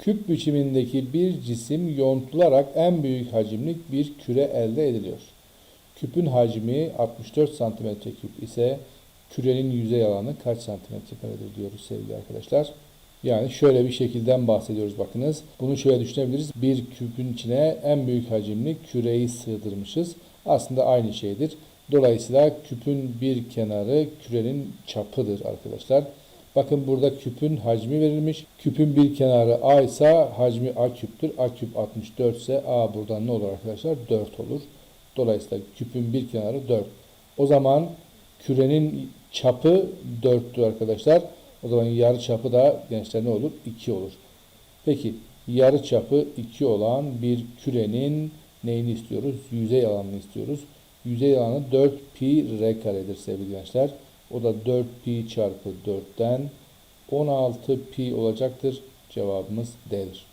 Küp biçimindeki bir cisim yontularak en büyük hacimlik bir küre elde ediliyor. Küpün hacmi 64 santimetre küp ise kürenin yüzey alanı kaç santimetre karedir diyoruz sevgili arkadaşlar. Yani şöyle bir şekilden bahsediyoruz bakınız. Bunu şöyle düşünebiliriz. Bir küpün içine en büyük hacimli küreyi sığdırmışız. Aslında aynı şeydir. Dolayısıyla küpün bir kenarı kürenin çapıdır arkadaşlar. Bakın burada küpün hacmi verilmiş. Küpün bir kenarı A ise hacmi A küptür. A küp 64 ise A buradan ne olur arkadaşlar? 4 olur. Dolayısıyla küpün bir kenarı 4. O zaman kürenin çapı 4'tür arkadaşlar. O zaman yarı çapı da gençler ne olur? 2 olur. Peki yarı çapı 2 olan bir kürenin neyini istiyoruz? Yüzey alanını istiyoruz. Yüzey alanı 4 pi r karedir sevgili gençler. O da 4 pi çarpı 4'ten 16 pi olacaktır. Cevabımız D'dir.